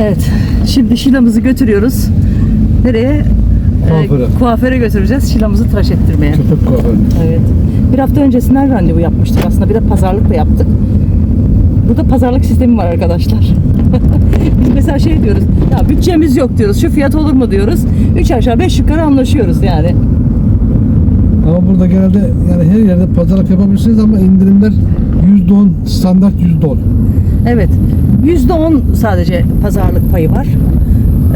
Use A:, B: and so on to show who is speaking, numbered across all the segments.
A: Evet. Şimdi Şilamızı götürüyoruz. Nereye?
B: Kuaföre.
A: Ee, kuaföre götüreceğiz. Şilamızı tıraş ettirmeye.
B: Köpek kuaförü.
A: Evet. Bir hafta öncesinden randevu yapmıştık aslında. Bir de pazarlık da yaptık. Burada pazarlık sistemi var arkadaşlar. Biz mesela şey diyoruz. Ya bütçemiz yok diyoruz. Şu fiyat olur mu diyoruz. Üç aşağı beş yukarı anlaşıyoruz yani.
B: Ama burada genelde yani her yerde pazarlık yapabilirsiniz ama indirimler %10 standart %10.
A: Evet. Yüzde on sadece pazarlık payı var.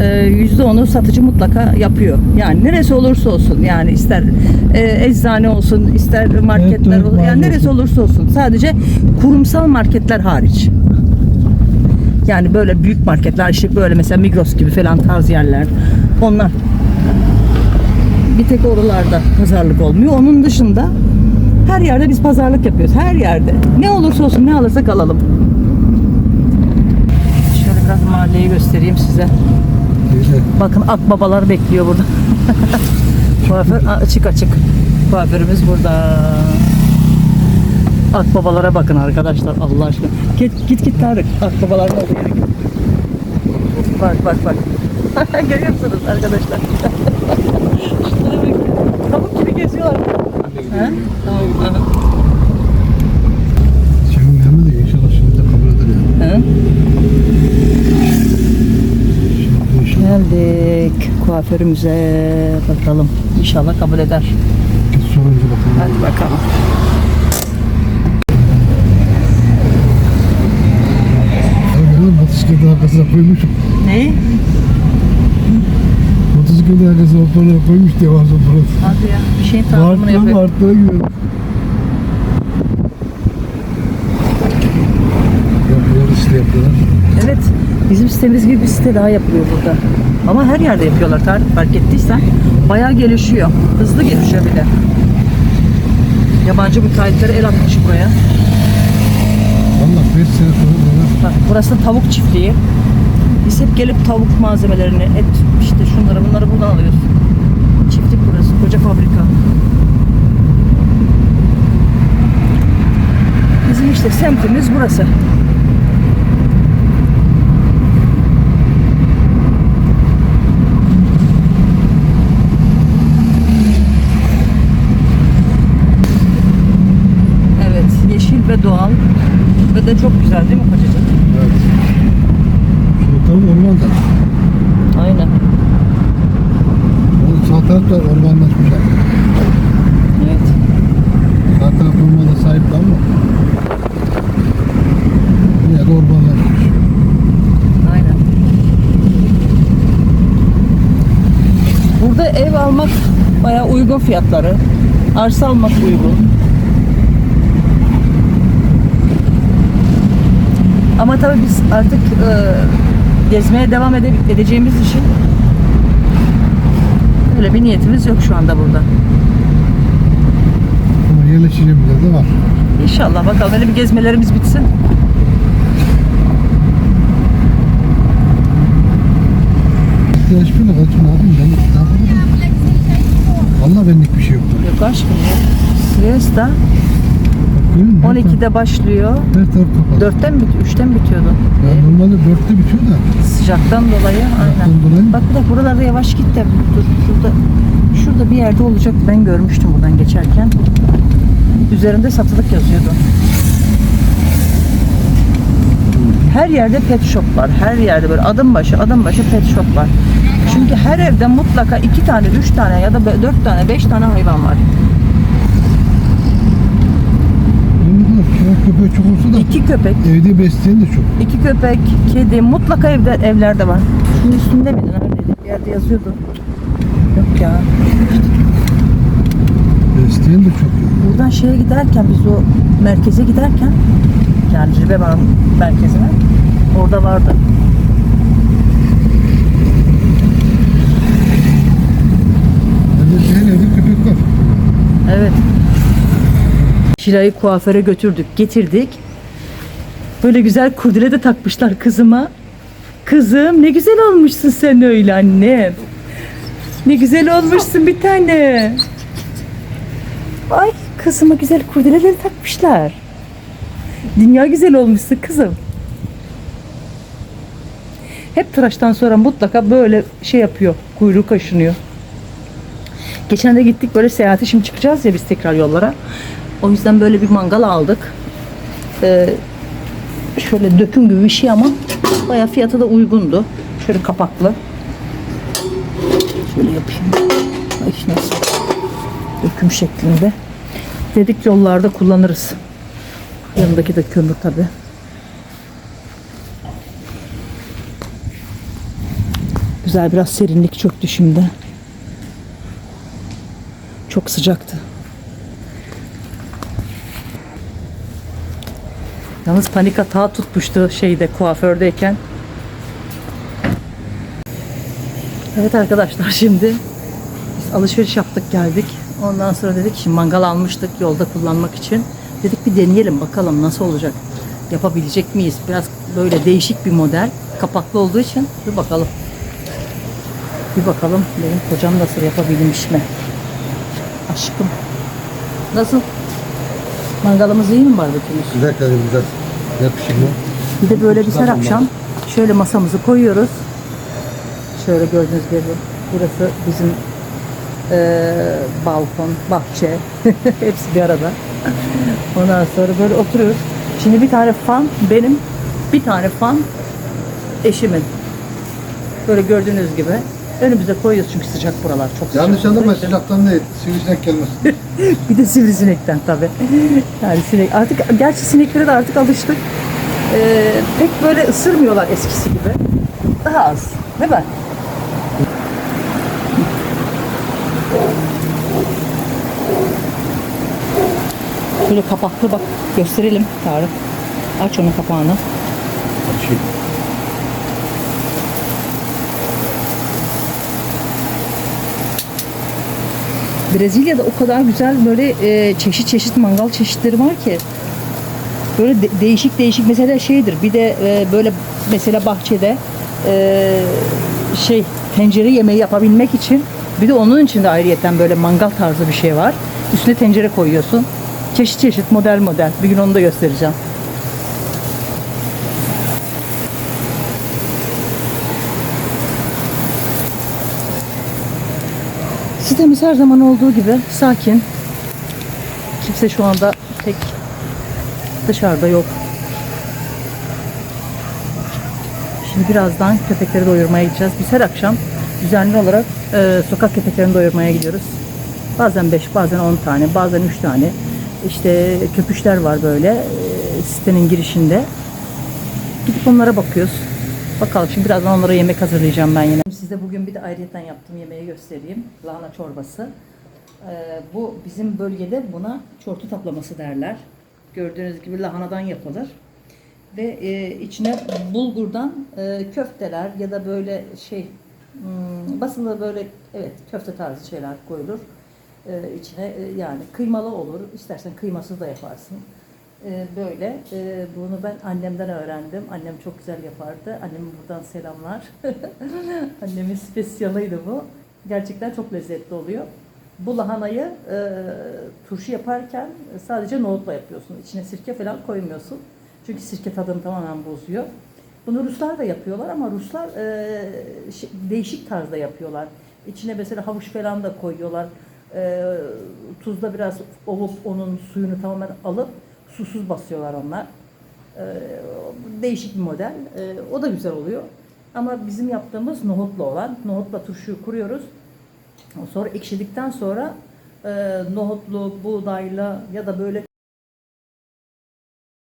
A: Ee, Yüzde onu satıcı mutlaka yapıyor. Yani neresi olursa olsun yani ister e, eczane olsun ister marketler
B: evet,
A: olsun yani neresi olursa olsun sadece kurumsal marketler hariç. Yani böyle büyük marketler işte böyle mesela Migros gibi falan tarz yerler onlar bir tek oralarda pazarlık olmuyor. Onun dışında her yerde biz pazarlık yapıyoruz. Her yerde. Ne olursa olsun ne alırsak alalım. Mahalleyi göstereyim size. Bakın akbabalar bekliyor burada. Kuaför açık açık. Kuaförümüz burada. Akbabalara bakın arkadaşlar Allah aşkına. Git git git Tarık. Git. Bak bak bak. Görüyor musunuz arkadaşlar? Tavuk gibi geziyorlar. Ha? Tamam. aha.
B: Şimdi hemen de inşallah şimdi de kabul eder yani.
A: Ha?
B: Şimdi inşallah
A: Kuaförümüze bakalım. İnşallah kabul eder.
B: sorunca bakalım.
A: Hadi bakalım.
B: Motosikletin arkasına koymuşum.
A: Ne?
B: Motosikletin arkasına hoparlöre koymuş devamlı burası.
A: Hadi ya. Bir şeyin
B: Bağırtıra
A: yapıyor.
B: bağırtıra gidiyorum. Yapıyorlar işte yapıyorlar.
A: Evet. Bizim sitemiz gibi bir site daha yapılıyor burada. Ama her yerde yapıyorlar Tarık fark ettiysen. Bayağı gelişiyor. Hızlı gelişiyor bir de. Yabancı müteahhitleri el atmış buraya.
B: Valla 5 sene sonra
A: Bak burası tavuk çiftliği. Biz hep gelip tavuk malzemelerini, et, işte şunları bunları buradan alıyoruz. Çiftlik burası, koca fabrika. Bizim işte semtimiz burası. Evet, yeşil ve doğal ve de çok güzel değil mi kocacığım?
B: Evet. Şimdi tam ormanda.
A: Aynen.
B: Onun sağ tarafta ormanlaşmışlar.
A: Evet.
B: Sağ taraf ormana sahip de ama yine de ormanlaşmış.
A: Aynen. Burada ev almak bayağı uygun fiyatları. Arsa almak uygun. Ama tabii biz artık e, gezmeye devam ede- edeceğimiz için öyle bir niyetimiz yok şu anda burada.
B: Ama yerleşeceğimiz de var.
A: İnşallah bakalım öyle bir gezmelerimiz bitsin.
B: Yaşmıyor da kaçın ne yapayım ben ne yapayım? Valla benlik bir şey yok.
A: Yok aşkım yok. Siesta
B: Musun? Her
A: 12'de başlıyor.
B: Her taraf kapalı.
A: 4'ten mi bitiyor? 3'ten mi bitiyordu?
B: Ya normalde 4'te bitiyor da.
A: Sıcaktan dolayı aynen.
B: Dolayı.
A: Bak bir dakika buralarda yavaş git de dur şurada şurada bir yerde olacak ben görmüştüm buradan geçerken. Üzerinde satılık yazıyordu. Her yerde pet shop var. Her yerde böyle adım başı adım başı pet shop var. Çünkü her evde mutlaka iki tane, üç tane ya da dört tane, beş tane hayvan var.
B: Ne kadar köpek çok olsa da
A: İki köpek,
B: evde besleyen de çok.
A: iki köpek, kedi mutlaka evde evlerde var. Şunun üstünde miydi? Neredeydi? Bir yerde yazıyordu. Yok ya.
B: Besleyen de çok.
A: Buradan şeye giderken biz o merkeze giderken yani Cilve merkezine orada vardı.
B: Evde her evde köpek var.
A: Evet. Şilay'ı kuaföre götürdük, getirdik. Böyle güzel kurdele de takmışlar kızıma. Kızım ne güzel olmuşsun sen öyle annem. Ne güzel olmuşsun bir tane. Ay kızıma güzel kurdeleleri takmışlar. Dünya güzel olmuşsun kızım. Hep tıraştan sonra mutlaka böyle şey yapıyor. Kuyruğu kaşınıyor. Geçen de gittik böyle seyahate şimdi çıkacağız ya biz tekrar yollara. O yüzden böyle bir mangal aldık. Ee, şöyle döküm gibi bir şey ama bayağı fiyatı da uygundu. Şöyle kapaklı. Şöyle yapayım. Ay nasıl? Döküm şeklinde. Dedik yollarda kullanırız. Yanındaki de kömür tabi. Güzel biraz serinlik çöktü şimdi. Çok sıcaktı. Yalnız panik atağı tutmuştu şeyde kuafördeyken. Evet arkadaşlar şimdi biz alışveriş yaptık geldik. Ondan sonra dedik şimdi mangal almıştık yolda kullanmak için. Dedik bir deneyelim bakalım nasıl olacak. Yapabilecek miyiz? Biraz böyle değişik bir model. Kapaklı olduğu için bir bakalım. Bir bakalım benim kocam nasıl yapabilmiş mi? Aşkım. Nasıl? Mangalımız iyi mi barbekümüz?
B: Güzel kadir güzel. Yakışıklı.
A: Bir de böyle biz her akşam şöyle masamızı koyuyoruz. Şöyle gördüğünüz gibi burası bizim eee, balkon, bahçe hepsi bir arada. Ondan sonra böyle oturuyoruz. Şimdi bir tane fan benim, bir tane fan eşimin. Böyle gördüğünüz gibi önümüze koyuyoruz çünkü sıcak buralar çok sıcak.
B: Yanlış anlama sıcaktan değil. Sivrisinek gelmesin.
A: Bir de sivrisinekten tabii. Yani sinek artık gerçi sineklere de artık alıştık. Ee, pek böyle ısırmıyorlar eskisi gibi. Daha az. Değil mi? Böyle kapaklı bak gösterelim Tarık. Aç onun kapağını.
B: Açayım.
A: Brezilya'da o kadar güzel böyle e, çeşit çeşit mangal çeşitleri var ki böyle de- değişik değişik mesela şeydir bir de e, böyle mesela bahçede e, şey tencere yemeği yapabilmek için bir de onun için de ayrıyeten böyle mangal tarzı bir şey var. Üstüne tencere koyuyorsun. Çeşit çeşit model model. Bir gün onu da göstereceğim. Sitemiz her zaman olduğu gibi sakin. Kimse şu anda pek dışarıda yok. Şimdi birazdan köpekleri doyurmaya gideceğiz. Biz her akşam düzenli olarak e, sokak köpeklerini doyurmaya gidiyoruz. Bazen 5, bazen 10 tane, bazen 3 tane. İşte köpüşler var böyle e, sitenin girişinde. Gidip onlara bakıyoruz. Bakalım şimdi birazdan onlara yemek hazırlayacağım ben yine. Size bugün bir de ayrıyeten yaptığım yemeği göstereyim. Lahana çorbası. Ee, bu bizim bölgede buna çortu taplaması derler. Gördüğünüz gibi lahanadan yapılır. Ve e, içine bulgurdan e, köfteler ya da böyle şey hmm, basılı böyle evet köfte tarzı şeyler koyulur. Ee, içine e, yani kıymalı olur. İstersen kıymasız da yaparsın. Ee, böyle. Ee, bunu ben annemden öğrendim. Annem çok güzel yapardı. Anneme buradan selamlar. Annemin spesiyalıydı bu. Gerçekten çok lezzetli oluyor. Bu lahanayı e, turşu yaparken sadece nohutla yapıyorsun. İçine sirke falan koymuyorsun. Çünkü sirke tadını tamamen bozuyor. Bunu Ruslar da yapıyorlar ama Ruslar e, şey- değişik tarzda yapıyorlar. İçine mesela havuç falan da koyuyorlar. E, tuzda biraz ovup onun suyunu tamamen alıp susuz basıyorlar onlar. E, değişik bir model. E, o da güzel oluyor. Ama bizim yaptığımız nohutlu olan. Nohutla turşuyu kuruyoruz. Sonra ekşidikten sonra e, nohutlu, buğdayla ya da böyle